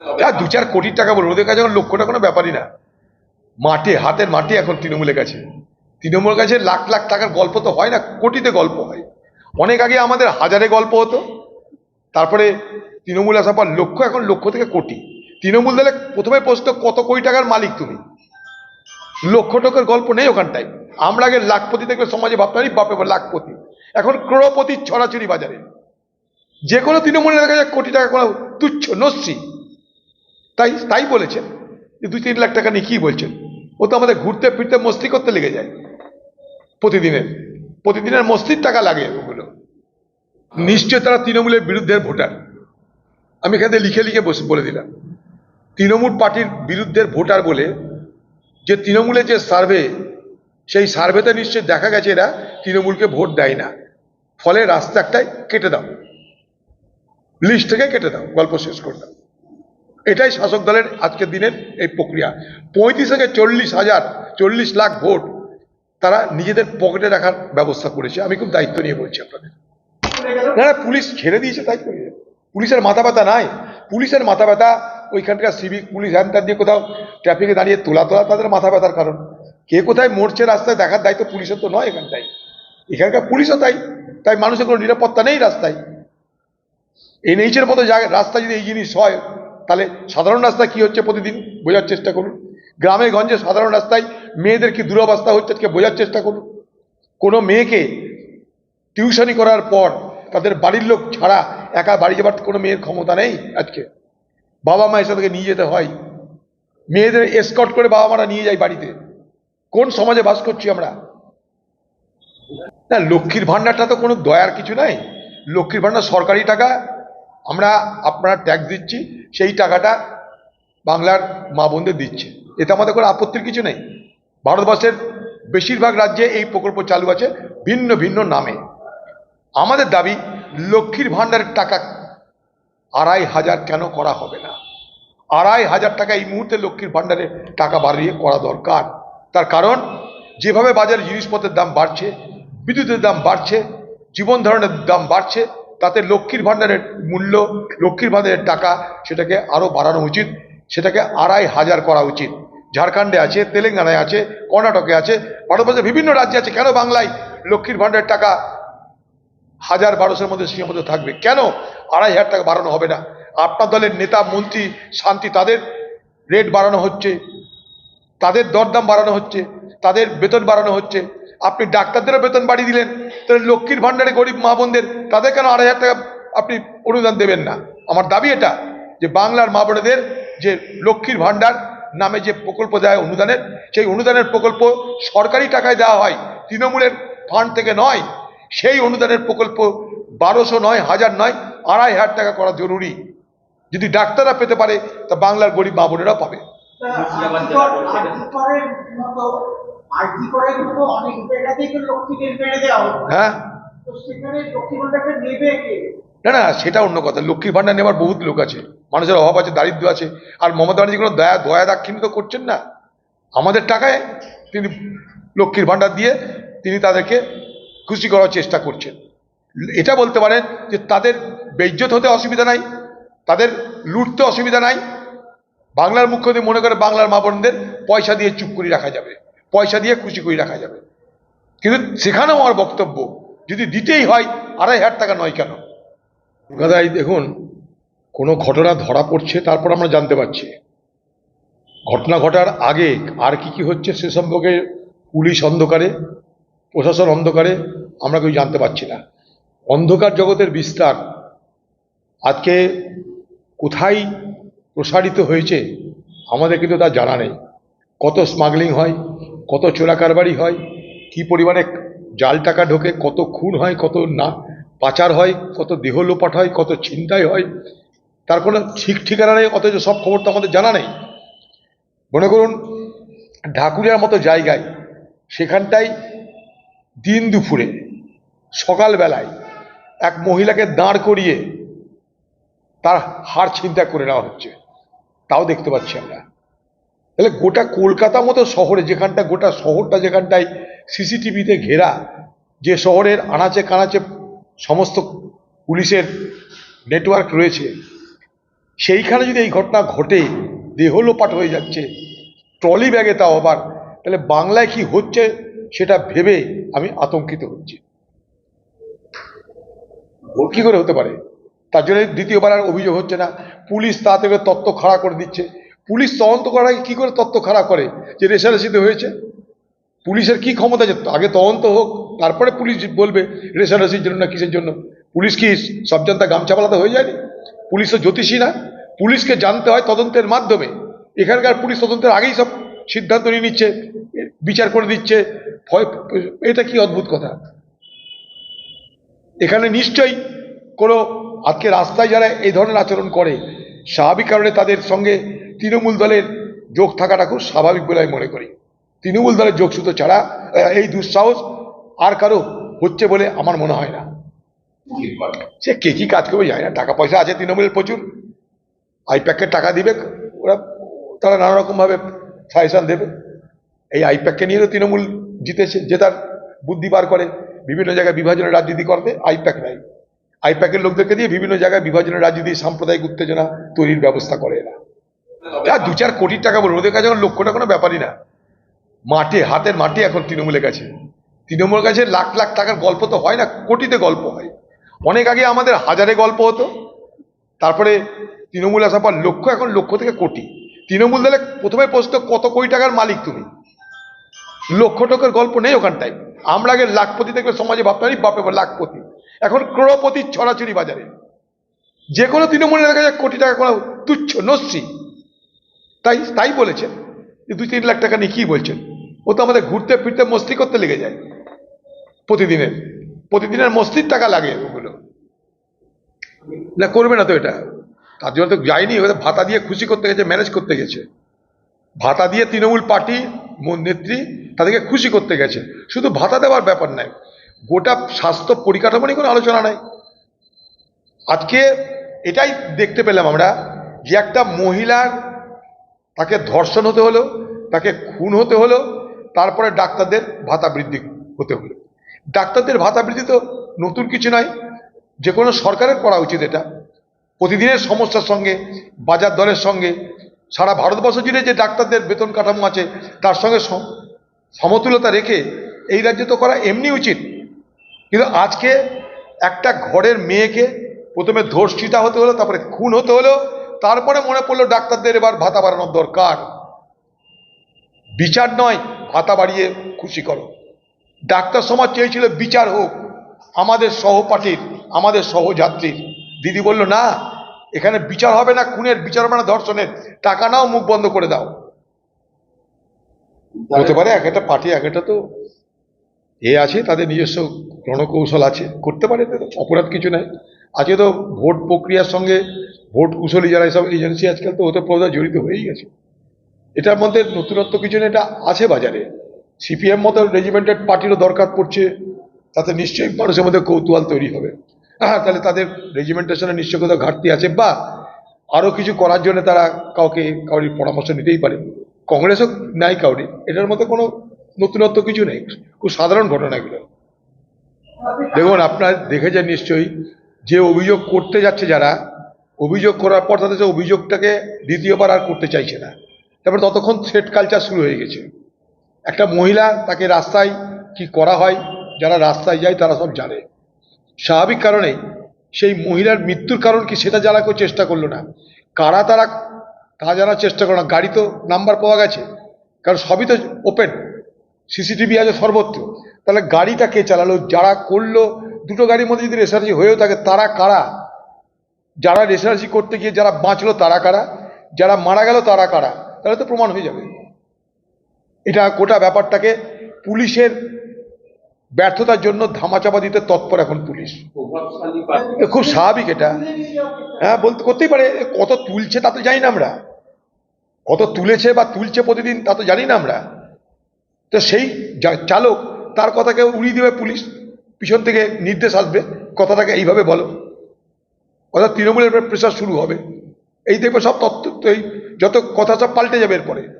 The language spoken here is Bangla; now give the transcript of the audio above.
আর দু চার কোটি টাকা বলব ওদের কাছে এখন লক্ষটা কোনো ব্যাপারই না। মাঠে, হাতের মাঠে এখন তৃণমূলের কাছে। তৃণমূলের কাছে লাখ লাখ টাকার গল্প তো হয় না, কোটিতে গল্প হয়। অনেক আগে আমাদের হাজারে গল্প হতো, তারপরে তৃণমূল আসার পর লক্ষ, এখন লক্ষ থেকে কোটি। তৃণমূল দলে প্রথমে প্রশ্ন, কত কোটি টাকার মালিক তুমি? লক্ষ টাকার গল্প নেই ওখানটায়। আমরা আগে লাখপতি দেখলে সমাজে ভাবতাম "এই বাপে লাখপতি। এখন ক্রোড়পতি ছড়াছড়ি বাজারে। যে কোনো তৃণমূলের কাছে কোটি টাকা কোনো তুচ্ছ, নস্যি। তাই তাই বলেছেন। যে দুই, তিন লাখ টাকা নিয়ে কি বলছেন? ও তো আমাদের ঘুরতে, ফিরতে, মস্তি করতে লেগে যায়। প্রতিদিনের প্রতিদিনের মস্তির টাকা লাগে ওগুলো। নিশ্চয় তারা তৃণমূলের বিরুদ্ধে ভোটার। আমি এখানে লিখে লিখে বসে বলে দিলাম। তৃণমূল পার্টির বিরুদ্ধের ভোটার বলে যে তৃণমূলের যে সার্ভে, সেই সার্ভেতে নিশ্চয় দেখা গেছে এরা, তৃণমূলকে ভোট দেয় না। ফলে রাস্তা একটাই কেটে দাও। লিস্ট থেকে কেটে দাও। গল্প শেষ করে দাও এটাই শাসক দলের আজকের দিনের এই প্রক্রিয়া। পঁয়ত্রিশ থেকে চল্লিশ হাজার, চল্লিশ লাখ ভোট তারা নিজেদের পকেটে রাখার ব্যবস্থা করেছে। আমি খুব দায়িত্ব নিয়ে বলছি আপনাদের। না পুলিশ ছেড়ে দিয়েছে, তাই করে পুলিশের মাথা ব্যথা নাই। পুলিশের মাথা ব্যথা ওইখানকার সিভিক পুলিশ হ্যান ত্যান দিয়ে কোথাও ট্রাফিকে দাঁড়িয়ে তোলা তোলা তাদের মাথা ব্যথার কারণ। কে কোথায় মরছে রাস্তায় দেখার দায়িত্ব পুলিশের তো নয় এখানটায়। এখানকার পুলিশও তাই। তাই মানুষের কোনো নিরাপত্তা নেই রাস্তায়। এনএইচের মতো জায়গায়, রাস্তা যদি এই জিনিস হয় তাহলে সাধারণ রাস্তা কি হচ্ছে প্রতিদিন? বোঝার চেষ্টা করুন। গ্রামে গঞ্জে সাধারণ রাস্তায় মেয়েদের কি দুরবস্থা হচ্ছে আজকে বোঝার চেষ্টা করুন। কোনো মেয়েকে টিউশনি করার পর তাদের বাড়ির লোক ছাড়া একা বাড়ি যাবার কোনো মেয়ের ক্ষমতা নেই আজকে? বাবা মা এসে তাকে নিয়ে যেতে হয়। মেয়েদের এসকট করে বাবা মারা নিয়ে যায় বাড়িতে। কোন সমাজে বাস করছি আমরা? না, লক্ষ্মীর ভাণ্ডারটা তো কোনো দয়ার কিছু নাই। লক্ষ্মীর ভাণ্ডার সরকারি টাকা আমরা আপনারা ট্যাক্স দিচ্ছি, সেই টাকাটা বাংলার মা বোনদের দিচ্ছে। এতে আমাদের কোনো আপত্তির কিছু নেই। ভারতবর্ষের বেশিরভাগ রাজ্যে এই প্রকল্প চালু আছে ভিন্ন ভিন্ন নামে। আমাদের দাবি, লক্ষ্মীর ভাণ্ডারের টাকা আড়াই হাজার কেন করা হবে না? আড়াই হাজার টাকা এই মুহূর্তে লক্ষ্মীর ভাণ্ডারে টাকা বাড়িয়ে করা দরকার। তার কারণ, যেভাবে বাজারে জিনিসপত্রের দাম বাড়ছে, বিদ্যুতের দাম বাড়ছে, জীবন ধারণের দাম বাড়ছে তাতে লক্ষ্মীর ভাণ্ডারের মূল্য, লক্ষ্মীর ভাণ্ডারের টাকা সেটাকে আরও বাড়ানো উচিত, সেটাকে আড়াই হাজার করা উচিত। ঝাড়খণ্ডে আছে, তেলেঙ্গানায় আছে, কর্ণাটকে আছে ভারতবর্ষের বিভিন্ন রাজ্যে আছে। কেন বাংলায় লক্ষ্মীর ভাণ্ডারের টাকা হাজার বারোশোর মধ্যে সীমাবদ্ধ থাকবে? কেন আড়াই হাজার টাকা বাড়ানো হবে না? আপনার দলের নেতা, মন্ত্রী, শান্তি তাদের রেট বাড়ানো হচ্ছে, তাদের দরদাম বাড়ানো হচ্ছে, তাদের বেতন বাড়ানো হচ্ছে। আপনি ডাক্তারদেরও বেতন বাড়িয়ে দিলেন। তাহলে লক্ষ্মীর ভাণ্ডারে গরিব মা বোনদের, তাদের কেন আড়াই হাজার টাকা আপনি অনুদান দেবেন না? আমার দাবি এটা, যে বাংলার মা বোনেদের যে লক্ষ্মীর ভাণ্ডার নামে যে প্রকল্প দেয় অনুদানের, সেই অনুদানের প্রকল্প সরকারি টাকায় দেওয়া হয়, তৃণমূলের ফান্ড থেকে নয়, সেই অনুদানের প্রকল্প বারোশো নয়, হাজার নয়, আড়াই হাজার টাকা করা জরুরি। যদি ডাক্তাররা পেতে পারে, তা বাংলার গরিব মা বোনেরা পাবে। হ্যাঁ? না না সেটা অন্য কথা। লক্ষ্মীর ভাণ্ডার নেওয়ার বহুত লোক আছে। মানুষের অভাব আছে দারিদ্র আছে। আর মমতা ব্যানার্জি কোনো দয়া দয়া দাক্ষিণ্য করছেন না। আমাদের টাকায় তিনি লক্ষ্মীর ভাণ্ডার দিয়ে তিনি তাদেরকে খুশি করার চেষ্টা করছেন। এটা বলতে পারেন যে তাদের বেজ্জত হতে অসুবিধা নাই তাদের লুটতে অসুবিধা নাই। বাংলার মুখ্যমন্ত্রী মনে করে বাংলার মা বোনদের পয়সা দিয়ে চুপ করে রাখা যাবে। পয়সা দিয়ে খুশি করে রাখা যাবে। কিন্তু সেখানেও আমার বক্তব্য, যদি দিতেই হয়, আড়াই হাজার টাকা নয় কেন? দাদাই দেখুন, কোনো ঘটনা ধরা পড়ছে, তারপর আমরা জানতে পারছি। ঘটনা ঘটার আগে আর কি কি হচ্ছে সে সম্পর্কে পুলিশ অন্ধকারে, প্রশাসন অন্ধকারে, আমরা কেউ জানতে পারছি না। অন্ধকার জগতের বিস্তার আজকে কোথায় প্রসারিত হয়েছে, আমাদের কিন্তু তা জানা নেই। কত স্মাগলিং হয় কত চোরা কারবারি হয়, কি পরিমাণে জাল টাকা ঢোকে, কত খুন হয়, কত না, পাচার হয়, কত দেহ লোপাট হয়, কত ছিনতাই হয়, তার কোনো ঠিক ঠিকানা নেই, অথচ সব খবর তো আমাদের জানা নেই। মনে করুন, ঢাকুরিয়ার মতো জায়গায়, সেখানটায় দিন দুপুরে, সকালবেলায়, এক মহিলাকে দাঁড় করিয়ে তার হার চিন্তা করে নেওয়া হচ্ছে। তাও দেখতে পাচ্ছি আমরা। তাহলে গোটা কলকাতা মতো শহরে, যেখানটা গোটা শহরটা, যেখানটায় সিসিটিভিতে ঘেরা, যে শহরের আনাচে কানাচে সমস্ত পুলিশের নেটওয়ার্ক রয়েছে, সেইখানে যদি এই ঘটনা ঘটে দেহ লোপাট হয়ে যাচ্ছে, ট্রলি ব্যাগে তাও আবার, তাহলে বাংলায় কি হচ্ছে সেটা ভেবে আমি আতঙ্কিত হচ্ছি। কি করে হতে পারে? তার জন্য দ্বিতীয়বার আর অভিযোগ হচ্ছে না। পুলিশ তা তত্ত্ব খাড়া করে দিচ্ছে। পুলিশ তদন্ত করার আগে কি করে তত্ত্ব খারাপ করে যে রেশারেশিতে হয়েছে? পুলিশের কি ক্ষমতা আছে? আগে তদন্ত হোক, তারপরে পুলিশ বলবে রেশারেশির জন্য না কিসের জন্য। পুলিশ কি সব জানতা গামছা পালাতে হয়ে যায়নি? পুলিশ তো জ্যোতিষী না। পুলিশকে জানতে হয় তদন্তের মাধ্যমে। এখানকার পুলিশ তদন্তের আগেই সব সিদ্ধান্ত নিয়ে নিচ্ছে, বিচার করে দিচ্ছে। এটা কি অদ্ভুত কথা? এখানে নিশ্চয়ই কোনো আজকে রাস্তায় যারা এই ধরনের আচরণ করে, স্বাভাবিক কারণে তাদের সঙ্গে তৃণমূল দলের যোগ থাকাটা খুব স্বাভাবিক বলে আমি মনে করি। তৃণমূল দলের যোগসূত্র ছাড়া এই দুঃসাহস আর কারও হচ্ছে বলে আমার মনে হয় না। সে কে কি কাজ করবে যায় না। টাকা পয়সা আছে তৃণমূলের প্রচুর। আইপ্যাকের টাকা দিবে, ওরা, তারা নানা রকমভাবে সাজেশন দেবে। এই আইপ্যাককে নিয়ে তো তৃণমূল জিতেছে জেতার বুদ্ধি বার করে। বিভিন্ন জায়গায় বিভাজনের রাজনীতি করতে আইপ্যাক নাই। আইপ্যাকের লোকদেরকে দিয়ে বিভিন্ন জায়গায় বিভাজনের রাজনীতি, সাম্প্রদায়িক উত্তেজনা তৈরির ব্যবস্থা করে এরা। আর দু চার কোটি টাকা বলব ওদের কাছে এখন লক্ষটা কোনো ব্যাপারই না। মাঠে, হাতের মাটি এখন তৃণমূলের কাছে। তৃণমূলের কাছে লাখ লাখ টাকার গল্প তো হয় না, কোটিতে গল্প হয়। অনেক আগে আমাদের হাজারে গল্প হতো। তারপরে তৃণমূল আসার পর লক্ষ এখন লক্ষ থেকে কোটি। তৃণমূল দলে প্রথমে প্রশ্ন, কত কোটি টাকার মালিক তুমি? লক্ষ টাকার গল্প নেই ওখানটায়। আমরা আগে লাখপতি থেকে সমাজে ভাবতাম "এই বাপে, লাখপতি। এখন ক্রোড়পতি ছড়াছড়ি বাজারে। যে কোনো তৃণমূলের কাছে কোটি টাকা কোনো তুচ্ছ, নস্যি। তাই তাই বলেছেন। যে দুই, তিন লাখ টাকা নিয়ে কি বলছেন? ও তো আমাদের ঘুরতে ফিরতে মস্তি করতে লেগে যায়। প্রতিদিনের প্রতিদিনের মস্তির টাকা লাগে ওগুলো। না, করবে না তো এটা। তার জন্য তো যায়নি ওদের ভাতা দিয়ে খুশি করতে গেছে ম্যানেজ করতে গেছে। ভাতা দিয়ে তৃণমূল পার্টি নেত্রী, তাদেরকে খুশি করতে গেছে। শুধু ভাতা দেওয়ার ব্যাপার নাই। গোটা স্বাস্থ্য পরিকাঠামো নিয়ে কোনো আলোচনা নাই। আজকে এটাই দেখতে পেলাম আমরা যে একটা মহিলার তাকে ধর্ষণ হতে হলো, তাকে খুন হতে হলো, তারপরে ডাক্তারদের ভাতা বৃদ্ধি হতে হলো। ডাক্তারদের ভাতা বৃদ্ধি তো নতুন কিছু নয়, যে কোনো সরকারের করা উচিত এটা। প্রতিদিনের সমস্যার সঙ্গে, বাজার দরের সঙ্গে, সারা ভারতবর্ষ জুড়ে যে ডাক্তারদের বেতন কাঠামো আছে, তার সঙ্গে সমতুলতা রেখে এই রাজ্যে তো করা এমনি উচিত। কিন্তু আজকে একটা ঘরের মেয়েকে প্রথমে ধর্ষিতা হতে হলো, তারপরে খুন হতে হলো তারপরে মনে পড়ল ডাক্তারদের এবার ভাতা বাড়ানোর দরকার। বিচার নয়, ভাতা বাড়িয়ে খুশি করো। ডাক্তার সমাজ চেয়েছিল বিচার হোক, আমাদের সহপাঠীর, আমাদের সহযাত্রীর। দিদি বলল, না, এখানে বিচার হবে না, খুনের বিচার হবে না, ধর্ষণের। টাকা নাও, মুখ বন্ধ করে দাও। হতে পারে, এক একটা পার্টি, এক একটা তো এ আছে, তাদের নিজস্ব রণকৌশল আছে। করতে পারে অপরাধ কিছু নাই। আজকে তো ভোট প্রক্রিয়ার সঙ্গে ভোট কুশলী যারা এসব এজেন্সি আজকাল তো ওতে প্রধান জড়িত হয়েই গেছে। এটার মধ্যে নতুনত্ব কিছু এটা আছে বাজারে। সিপিএম মতো রেজিমেন্টেড পার্টিরও দরকার পড়ছে, তাতে নিশ্চয়ই মানুষের মধ্যে কৌতূহল তৈরি হবে। হ্যাঁ তাহলে তাদের রেজিমেন্টেশনে নিশ্চয় কোথাও ঘাটতি আছে বা আরও কিছু করার জন্য তারা কাউকে কাউরির পরামর্শ নিতেই পারে। কংগ্রেসও নাই কাউরি, এটার মধ্যে কোনো নতুনত্ব কিছু নেই। খুব সাধারণ ঘটনা এগুলো দেখুন, আপনার দেখেছেন নিশ্চয়ই যে অভিযোগ করতে যাচ্ছে যারা, অভিযোগ করার পর তাদের অভিযোগটাকে দ্বিতীয়বার আর করতে চাইছে না। তারপর ততক্ষণ থ্রেট কালচার শুরু হয়ে গেছে। একটা মহিলা তাকে রাস্তায় কি করা হয়, যারা রাস্তায় যায় তারা সব জানে। স্বাভাবিক কারণেই সেই মহিলার মৃত্যুর কারণ কি সেটা জানা কেউ চেষ্টা করল না। কারা তারা, তা জানার চেষ্টা করো না। গাড়ি তো নাম্বার পাওয়া গেছে। কারণ সবই তো ওপেন সিসিটিভি আছে সর্বত্র। তাহলে গাড়িটা কে চালালো? যারা করল দুটো গাড়ির মধ্যে যদি রেসার্চি হয়েও থাকে, তারা কারা? যারা রেসার্চি করতে গিয়ে যারা বাঁচলো, তারা কারা? যারা মারা গেল, তারা কারা? তাহলে তো প্রমাণ হয়ে যাবে। এটা গোটা ব্যাপারটাকে পুলিশের ব্যর্থতার জন্য ধামাচাপা দিতে তৎপর এখন পুলিশ। খুব স্বাভাবিক এটা। হ্যাঁ বলতে করতেই পারে। কত তুলছে তা তো জানি না আমরা। কত তুলেছে বা তুলছে প্রতিদিন তা তো জানি না আমরা। তো সেই চালক, তার কথাকে উড়িয়ে দেবে পুলিশ। পিছন থেকে নির্দেশ আসবে, কথাটাকে এইভাবে বলো। অর্থাৎ তৃণমূলের প্রেশার শুরু হবে। এই দেখবে সব তত্ত্ব, এই যত কথা সব পাল্টে যাবে এরপরে।